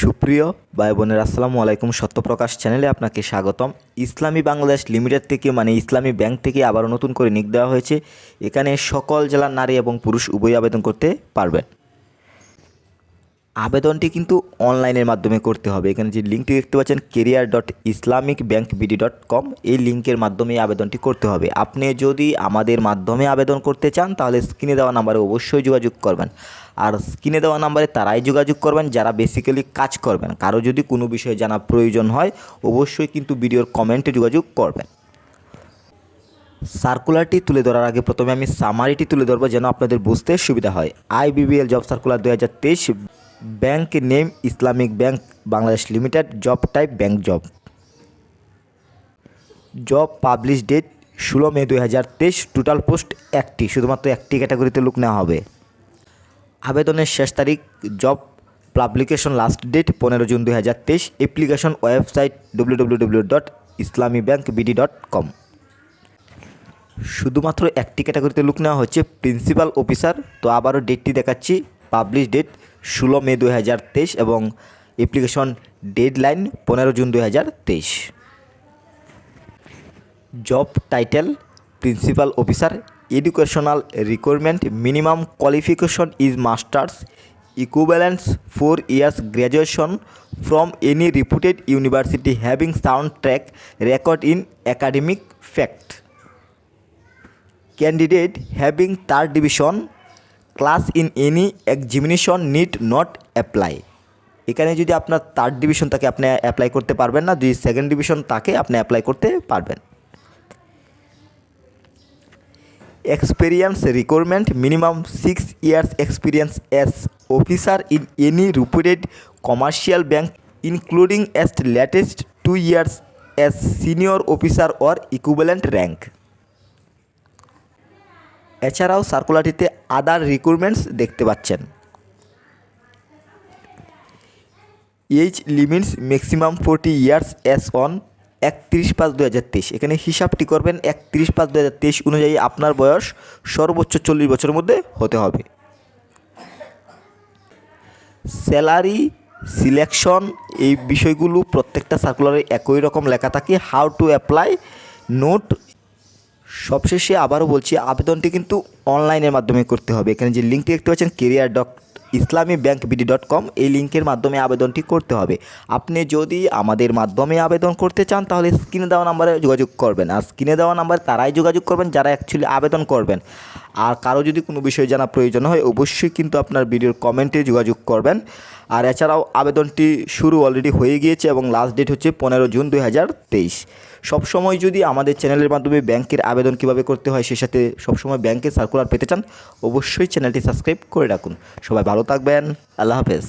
সুপ্রিয় ভাই বোনের, আসসালামু আলাইকুম সত্যপ্রকাশ চ্যানেলে আপনাকে স্বাগতম। ইসলামী বাংলাদেশ লিমিটেড থেকে মানে ইসলামী ব্যাংক থেকে আবারও নতুন করে নিক দেওয়া হয়েছে। এখানে সকল জেলার নারী এবং পুরুষ উভয় আবেদন করতে পারবেন। আবেদনটি কিন্তু অনলাইনের মাধ্যমে করতে হবে। এখানে যে লিঙ্কটি দেখতে পাচ্ছেন career dot Islamic bank BD dot com এই লিঙ্কের মাধ্যমে আবেদনটি করতে হবে। আপনি যদি আমাদের মাধ্যমে আবেদন করতে চান, তাহলে স্ক্রিনে দেওয়া নাম্বারে অবশ্যই যোগাযোগ করবেন। আর স্ক্রিনে দেওয়া নাম্বারে তারাই যোগাযোগ করবেন, যারা বেসিক্যালি কাজ করবেন। কারও যদি কোনো বিষয়ে জানা প্রয়োজন হয়, অবশ্যই কিন্তু ভিডিওর কমেন্টে যোগাযোগ করবেন। সার্কুলারটি তুলে ধরার আগে প্রথমে আমি সামারিটি তুলে ধরবো, যেন আপনাদের বুঝতে সুবিধা হয়। আইবিবিএল জব সার্কুলার দু হাজার তেইশ bank name Islamic bank Bangladesh limited, job type bank job. Job publish date ষোলো মে দুই হাজার তেইশ, টোটাল পোস্ট একটি, শুধুমাত্র একটি ক্যাটাগরিতে লোক নেওয়া হবে। আবেদনের শেষ তারিখ, জব পাবলিকেশন লাস্ট ডেট পনেরো জুন দুই হাজার তেইশ, application website W W W dot Islami bank BD dot com শুধুমাত্র একটি ক্যাটাগরিতে লুক নেওয়া হচ্ছে প্রিন্সিপাল অফিসার, তো আবারও ডেটটি দেখাচ্ছি পাবলিশ ডেট ষোলো মে দু হাজার তেইশ এবং অ্যাপ্লিকেশন ডেডলাইন পনেরো জুন দু হাজার তেইশ। Job title principal officer educational requirement minimum qualification is masters equivalence four years graduation from any reputed university having sound track record in academic fact candidate having third division class in any examination need not apply. এখানে যদি আপনার third division তাকে আপনি apply করতে পারবেন না, যদি second division তাকে আপনি অ্যাপ্লাই করতে পারবেন। Experience requirement minimum six years experience as officer in any reputed commercial bank including as latest two years as senior officer or equivalent rank এছাড়াও সার্কুলারটিতে আদার রিক্রুটমেন্টস দেখতে পাচ্ছেন। Age limits maximum forty years as on একত্রিশ পাঁচ দু হাজার তেইশ। এখানে হিসাবটি করবেন একত্রিশ পাঁচ দু হাজার তেইশ অনুযায়ী আপনার বয়স সর্বোচ্চ চল্লিশ বছরের মধ্যে হতে হবে। স্যালারি সিলেকশন এই বিষয়গুলো প্রত্যেকটা সার্কুলারে একই রকম লেখা থাকে। হাউ টু অ্যাপ্লাই নোট সবশেষে আবারও বলছি, আবেদনটি কিন্তু অনলাইনের মাধ্যমে করতে হবে। এখানে যে লিঙ্কটি দেখতে পাচ্ছেন career dot Islami bank BD dot com এই লিঙ্কের মাধ্যমে আবেদনটি করতে হবে। আপনি যদি আমাদের মাধ্যমে আবেদন করতে চান, তাহলে স্ক্রিনে দেওয়া নাম্বারে যোগাযোগ করবেন। আর স্ক্রিনে দেওয়া নাম্বারে তারাই যোগাযোগ করবেন, যারা অ্যাকচুয়ালি আবেদন করবেন। আর কারও যদি কোনো বিষয়ে জানা প্রয়োজন হয়, অবশ্যই কিন্তু আপনার ভিডিওর কমেন্টে যোগাযোগ করবেন। আর এছাড়াও আবেদনটি শুরু অলরেডি হয়ে গিয়েছে এবং লাস্ট ডেট হচ্ছে পনেরো জুন দুই হাজার তেইশ। সবসময় যদি আমাদের চ্যানেলের মাধ্যমে ব্যাংকের আবেদন কীভাবে করতে হয়, সে সাথে সবসময় ব্যাংকের সার্কুলার পেতে চান, অবশ্যই চ্যানেলটি সাবস্ক্রাইব করে রাখুন। সবাই ভালো থাকবেন। আল্লাহ হাফেজ।